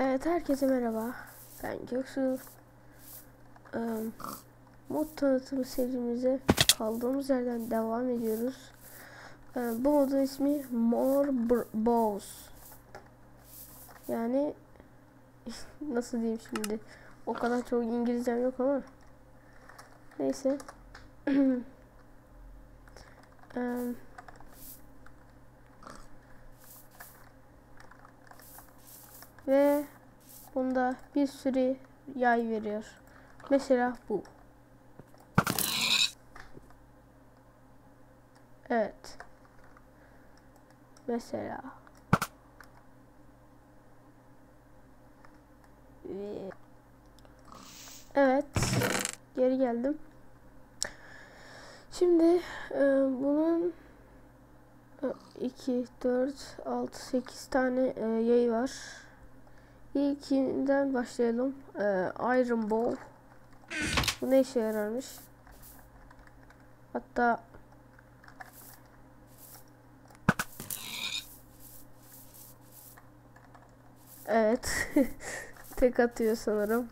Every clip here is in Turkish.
Evet herkese merhaba. Ben Göksu. Ee, mod tanıtımı serimize kaldığımız yerden devam ediyoruz. Ee, bu modun ismi More Balls. Yani nasıl diyeyim şimdi? O kadar çok İngilizcem yok ama. Neyse. Ee, ve bunda bir sürü yay veriyor. Mesela bu. Evet. Mesela. Ve- Evet. Geri geldim. Şimdi e, bunun 2, 4, 6, 8 tane e, yayı var. İlkinden başlayalım. Ee, Iron Ball. Bu ne işe yararmış? Hatta Evet. Tek atıyor sanırım.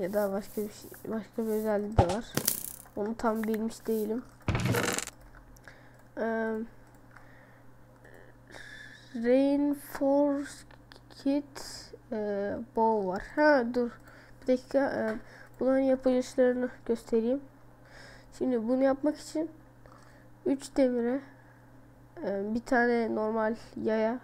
Ya da başka bir şey, başka bir özelliği de var. Onu tam bilmiş değilim. Ee, Rainforce Kit e, bow var. Ha dur. Bir dakika. E, bunların yapılışlarını göstereyim. Şimdi bunu yapmak için 3 demire e, bir tane normal yaya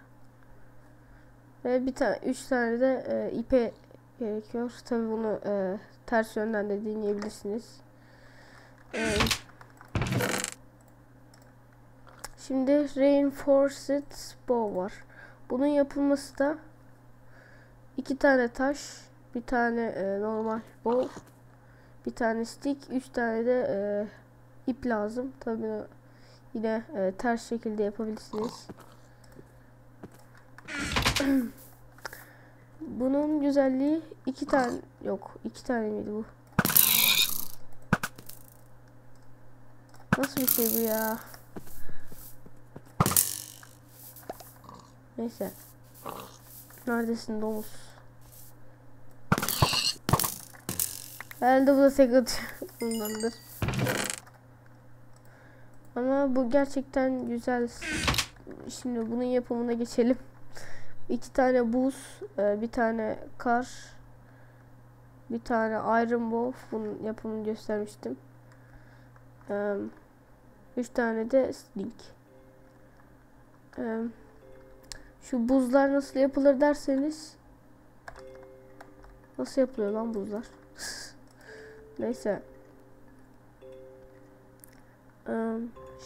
ve bir tane 3 tane de e, ipe gerekiyor. Tabi bunu e, ters yönden de deneyebilirsiniz. E, şimdi Reinforced Bow var. Bunun yapılması da iki tane taş, bir tane e, normal bol, bir tane stick, üç tane de e, ip lazım. Tabii yine e, ters şekilde yapabilirsiniz. Bunun güzelliği iki tane yok, iki tane miydi bu? Nasıl bir şey bu ya? Neyse. Neredesin domuz? Herhalde bu da atıyor. Bundandır. Ama bu gerçekten güzel. Şimdi bunun yapımına geçelim. İki tane buz, e, bir tane kar, bir tane iron wolf. Bunun yapımını göstermiştim. Üç tane de sling. Eee şu buzlar nasıl yapılır derseniz Nasıl yapılıyor lan buzlar? Neyse.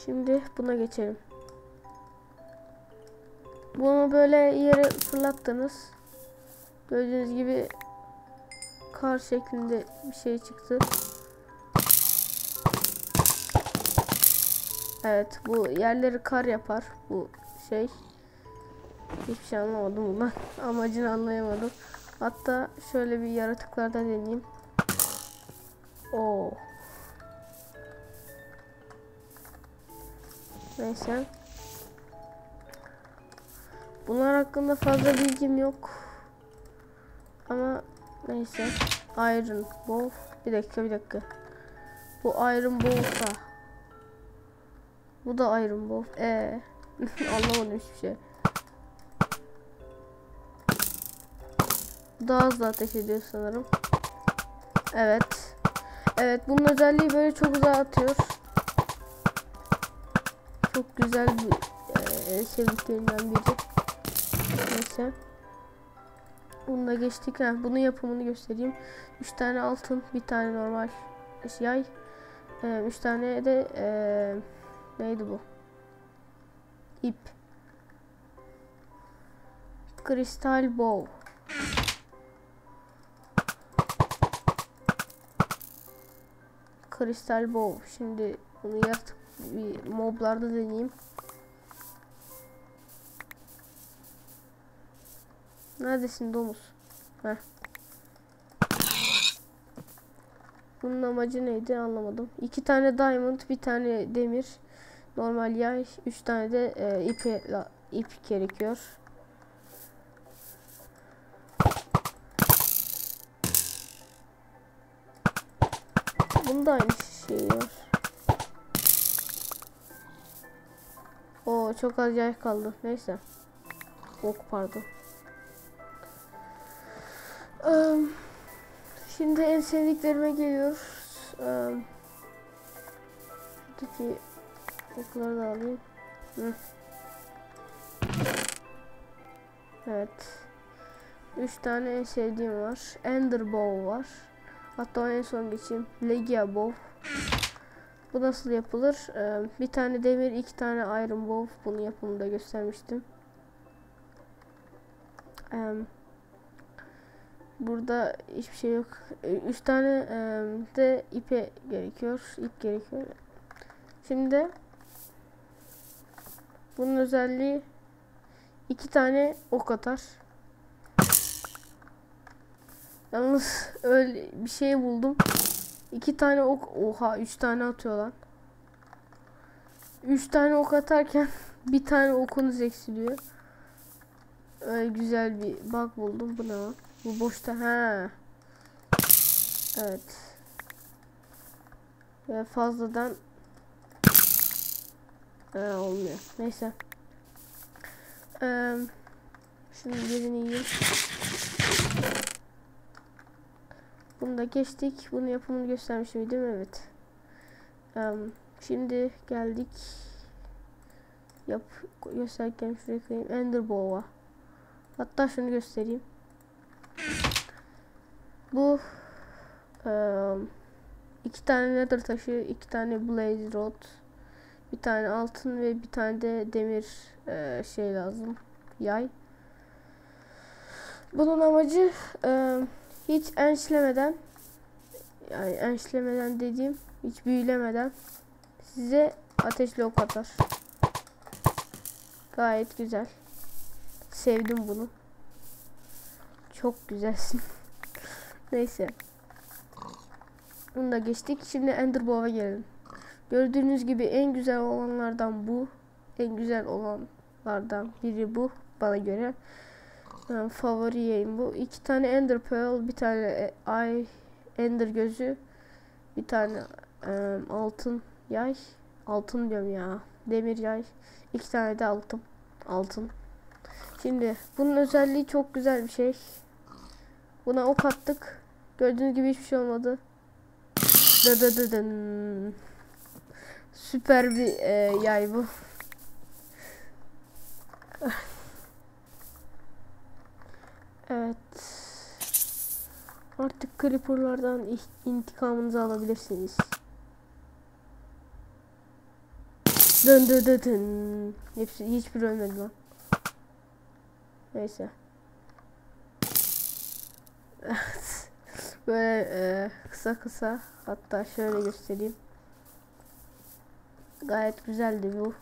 Şimdi buna geçelim. Bunu böyle yere fırlattınız. Gördüğünüz gibi kar şeklinde bir şey çıktı. Evet bu yerleri kar yapar bu şey. Hiçbir şey anlamadım bundan. Amacını anlayamadım. Hatta şöyle bir yaratıklarda deneyeyim. Oo. Neyse. Bunlar hakkında fazla bilgim yok. Ama neyse. Iron Ball. Bir dakika bir dakika. Bu Iron Ball'sa. Bu da Iron Ball. Ee, anlamadım hiçbir şey. Daha hızlı ateş ediyor sanırım. Evet. Evet bunun özelliği böyle çok uzağa atıyor. Çok güzel bir e, sevdiklerimden biri. Neyse. Bununla geçtik. Ha, bunun yapımını göstereyim. 3 tane altın, bir tane normal yay. 3 e, tane de e, neydi bu? İp. Kristal bow. Kristal Bow. Şimdi bunu yaratık bir moblarda deneyeyim. Neredesin domuz? Heh. Bunun amacı neydi anlamadım. İki tane diamond, bir tane demir, normal yay, üç tane de e, ipe, la, ip gerekiyor. Bunda aynı şey var. Oo çok az yay kaldı. Neyse. Ok pardon. Um, şimdi en sevdiklerime geliyoruz. Um, şuradaki okları da alayım. Hı. Evet. Üç tane en sevdiğim var. Ender var. Hatta en son geçeyim. Legia Bow. Bu nasıl yapılır? Ee, bir tane demir, iki tane iron bow. Bunun yapımını da göstermiştim. Ee, burada hiçbir şey yok. Ee, üç tane e, de ipe gerekiyor. İp gerekiyor. Şimdi bunun özelliği iki tane ok atar. Yalnız öyle bir şey buldum. İki tane ok. Oha üç tane atıyor lan. Üç tane ok atarken bir tane okunuz eksiliyor. Öyle güzel bir bak buldum. Bu ne? Bu boşta. Ha. Evet. Ve fazladan ha, olmuyor. Neyse. Ee, şimdi birini yiyeyim. Bunu da geçtik. Bunun yapımını göstermiştim değil mi? Evet. Um, şimdi geldik. Yap gösterken şuraya koyayım. Ender Bow'a. Hatta şunu göstereyim. Bu um, iki tane nether taşı, iki tane blaze rod, bir tane altın ve bir tane de demir e, şey lazım. Yay. Bunun amacı e, hiç ençlemeden yani ençlemeden dediğim hiç büyülemeden size ateşli ok atar. Gayet güzel. Sevdim bunu. Çok güzelsin. Neyse. Bunu da geçtik. Şimdi Enderbow'a gelelim. Gördüğünüz gibi en güzel olanlardan bu. En güzel olanlardan biri bu bana göre. Yani favori yayın bu. İki tane Ender Pearl, bir tane Ay Ender gözü, bir tane e, altın yay. Altın diyorum ya. Demir yay. İki tane de altın. Altın. Şimdi bunun özelliği çok güzel bir şey. Buna ok attık. Gördüğünüz gibi hiçbir şey olmadı. Dıdıdıdın. Süper bir e, yay bu. Evet. Artık creeperlardan intikamınızı alabilirsiniz. Dın dın dın dın. Hepsi, hiçbir ölmedi lan. Neyse. Böyle e, kısa kısa hatta şöyle göstereyim. Gayet güzeldi bu.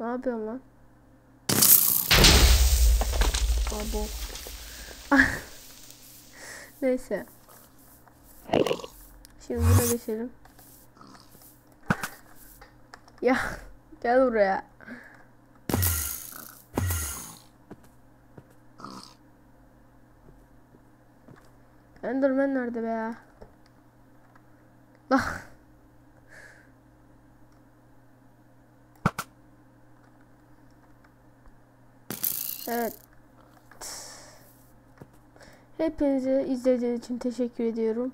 Ne yapıyorsun lan? Abo. Neyse. Şimdi buna geçelim. Ya gel buraya. Enderman nerede be ya? Bak. Evet. Hepinize izlediğiniz için teşekkür ediyorum.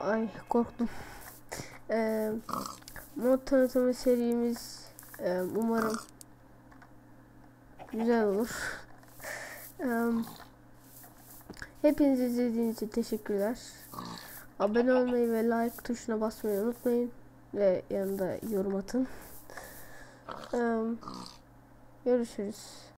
Ay korktum. Ee, mod tanıtımı serimiz e, umarım güzel olur. Ee, hepiniz izlediğiniz için teşekkürler. Abone olmayı ve like tuşuna basmayı unutmayın. Ve yanında yorum atın. Ee, görüşürüz.